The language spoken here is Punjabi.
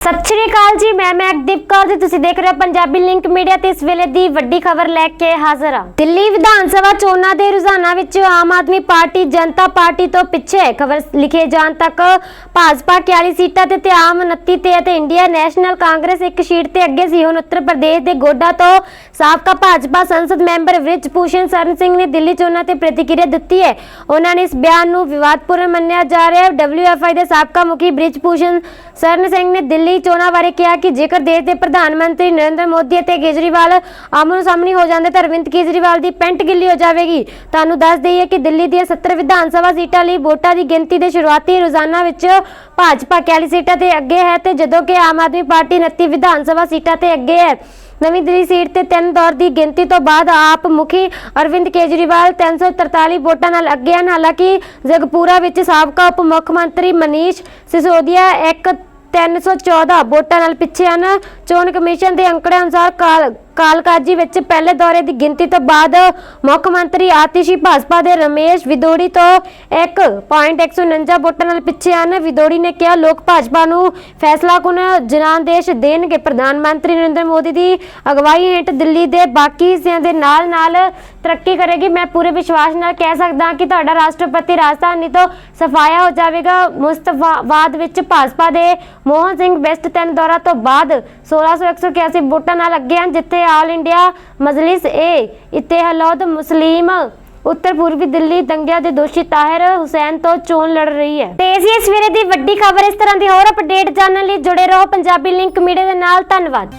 ਸਤਿ ਸ਼੍ਰੀ ਅਕਾਲ ਜੀ, ਮੈਂ ਮੈਕਦੀਪ ਕੌਰ ਤੇ ਤੁਸੀਂ ਦੇਖ ਰਹੇ ਹੋ ਪੰਜਾਬੀ ਲਿੰਕ ਮੀਡੀਆ ਤੇ ਇਸ ਵੇਲੇ ਦੀ ਵੱਡੀ ਖਬਰ ਲੈ ਕੇ ਹਾਜ਼ਰ ਹਾਂ। ਦਿੱਲੀ ਵਿਧਾਨ ਸਭਾ ਚੋਣਾਂ ਦੇ ਰੁਝਾਨਾਂ ਵਿੱਚ ਆਮ ਆਦਮੀ ਪਾਰਟੀ, ਜਨਤਾ ਪਾਰਟੀ ਤੋਂ ਪਿੱਛੇ ਹੈ ਖਬਰ ਲਿਖੇ ਜਾਣ ਤੱਕ ਭਾਜਪਾ 41 ਸੀਟਾਂ ਤੇ ਤੇ ਆਮ 29 ਤੇ ਅਤੇ ਇੰਡੀਆ ਨੈਸ਼ਨਲ ਕਾਂਗਰਸ ਇੱਕ ਸੀਟ ਤੇ ਅੱਗੇ ਸੀ। ਹੁਣ ਉੱਤਰ ਪ੍ਰਦੇਸ਼ ਦੇ ਗੋਡਾ ਤੋਂ ਸਾਬਕਾ ਭਾਜਪਾ ਸੰਸਦ ਮੈਂਬਰ ਬ੍ਰਿਜ ਭੂਸ਼ਣ ਸਰਨ ਸਿੰਘ ਨੇ ਦਿੱਲੀ ਚੋਣਾਂ ਤੇ ਪ੍ਰਤੀਕਿਰਿਆ ਦਿੱਤੀ ਹੈ। ਉਹਨਾਂ ਨੇ ਇਸ ਬਿਆਨ ਨੂੰ ਵਿਵਾਦਪੂਰਨ ਮੰਨਿਆ ਜਾ ਰਿਹਾ ਹੈ। ਡਬਲਯੂਐਫਆਈ ਦੇ ਸਾਬਕਾ ਮੁਖੀ ਬ੍ਰਿਜ ਭੂਸ਼ਣ ਸਰਨ ਸਿੰਘ ਨੇ ਦਿੱਲੀ ਚੋਣਾਂ ਬਾਰੇ ਕਿਹਾ ਕਿ ਜੇਕਰ ਦੇਸ਼ ਦੇ ਪ੍ਰਧਾਨ ਮੰਤਰੀ ਨਰਿੰਦਰ ਮੋਦੀ ਅਤੇ ਕੇਜਰੀਵਾਲ ਆਮੋ ਸਾਹਮਣੇ ਹੋ ਜਾਂਦੇ ਤਾਂ ਅਰਵਿੰਦ ਕੇਜਰੀਵਾਲ ਦੀ ਪੈਂਟ ਗਿੱਲੀ ਹੋ ਜਾਵੇਗੀ। ਤੁਹਾਨੂੰ ਦੱਸ ਦਈਏ ਕਿ ਦਿੱਲੀ ਦੀਆਂ 70 ਵਿਧਾਨ ਸਭਾ ਸੀਟਾਂ ਲਈ ਵੋਟਾਂ ਦੀ ਗਿਣਤੀ ਦੇ ਸ਼ੁਰੂਆਤੀ ਰੋਜ਼ਾਨਾ ਵਿੱਚ ਭਾਜਪਾ 41 ਸੀਟਾਂ ਤੇ ਅੱਗੇ ਹੈ ਤੇ ਜਦੋਂ ਕਿ ਆਮ ਆਦਮੀ ਪਾਰਟੀ 29 ਵਿਧਾਨ ਸਭਾ ਸੀਟਾਂ ਤੇ ਅੱਗੇ ਹੈ। ਨਵੀਂ ਦਿੱਲੀ ਸੀਟ ਤੇ ਤਿੰਨ ਦੌਰ ਦੀ ਗਿਣਤੀ ਤੋਂ ਬਾਅਦ ਆਪ ਮੁਖੀ ਅਰਵਿੰਦ ਕੇਜਰੀਵਾਲ 343 ਵੋਟਾਂ ਨਾਲ ਅੱਗੇ ਹਨ। ਹਾਲਾਂਕਿ ਜਗਪੂਰਾ ਵਿੱਚ ਸਾਬਕਾ ਉਪ ਮੁੱਖ ਮੰਤਰੀ ਮਨੀਸ਼ ਸਿਸੋਦੀਆ ਇੱਕ 314 ਵੋਟਾਂ ਨਾਲ ਪਿੱਛੇ ਹਨ। ਚੋਣ ਕਮਿਸ਼ਨ ਦੇ ਅੰਕੜਿਆਂ ਅਨੁਸਾਰ ਕਾਲ ਕਾਲਕਾਜੀ ਵਿੱਚ ਪਹਿਲੇ ਦੌਰੇ ਦੀ ਗਿਣਤੀ ਤੋਂ ਬਾਅਦ ਮੁੱਖ ਮੰਤਰੀ ਆਤਿਸ਼ੀ ਭਾਜਪਾ ਦੇ ਰਮੇਸ਼ ਵਿਦੋੜੀ ਤੋਂ 1.149 ਵੋਟਾਂ ਨਾਲ ਪਿੱਛੇ ਹਨ। ਵਿਦੋੜੀ ਨੇ ਕਿਹਾ, ਲੋਕ ਭਾਜਪਾ ਨੂੰ ਫੈਸਲਾਕੁਨ ਜਨਾਦੇਸ਼ ਦੇਣਗੇ। ਪ੍ਰਧਾਨ ਮੰਤਰੀ ਨਰਿੰਦਰ ਮੋਦੀ ਦੀ ਅਗਵਾਈ ਹੇਠ ਦਿੱਲੀ ਦੇ ਬਾਕੀ ਹਿੱਸਿਆਂ ਦੇ ਨਾਲ ਨਾਲ ਤਰੱਕੀ ਕਰੇਗੀ। ਮੈਂ ਪੂਰੇ ਵਿਸ਼ਵਾਸ ਨਾਲ ਕਹਿ ਸਕਦਾ ਕਿ ਤੁਹਾਡਾ ਰਾਸ਼ਟਰਪਤੀ ਰਾਜਧਾਨੀ ਤੋਂ ਸਫਾਇਆ ਹੋ ਜਾਵੇਗਾ। ਮੁਸਤਫਾਬਾਦ ਵਿੱਚ ਭਾਜਪਾ ਦੇ ਮੋਹਨ ਸਿੰਘ ਬੈਸਟ ਤਿੰਨ ਦੌਰਾ ਤੋਂ ਬਾਅਦ 1681 ਵੋਟਾਂ ਨਾਲ ਅੱਗੇ ਹਨ, ਜਿੱਥੇ ਆਲ ਇੰਡੀਆ ਮਜਲਿਸ ਏ ਇਤਿਹਾਦ ਮੁਸਲਿਮ ਉੱਤਰ ਪੂਰਬੀ ਦਿੱਲੀ ਦੰਗਿਆਂ ਦੇ ਦੋਸ਼ੀ ਤਾਹਿਰ ਹੁਸੈਨ ਤੋਂ ਚੋਣ ਲੜ ਰਹੀ ਹੈ। ਤੇ ਇਸ ਸਵੇਰੇ ਦੀ ਵੱਡੀ ਖਬਰ ਇਸ ਤਰ੍ਹਾਂ ਦੀ ਹੋਰ ਅਪਡੇਟ ਜਾਣਨ ਲਈ ਜੁੜੇ ਰਹੋ। ਪੰਜਾਬੀ ਲਿੰਕ ਮੀਡੀਆ ਦੇ ਨਾਲ। ਧੰਨਵਾਦ।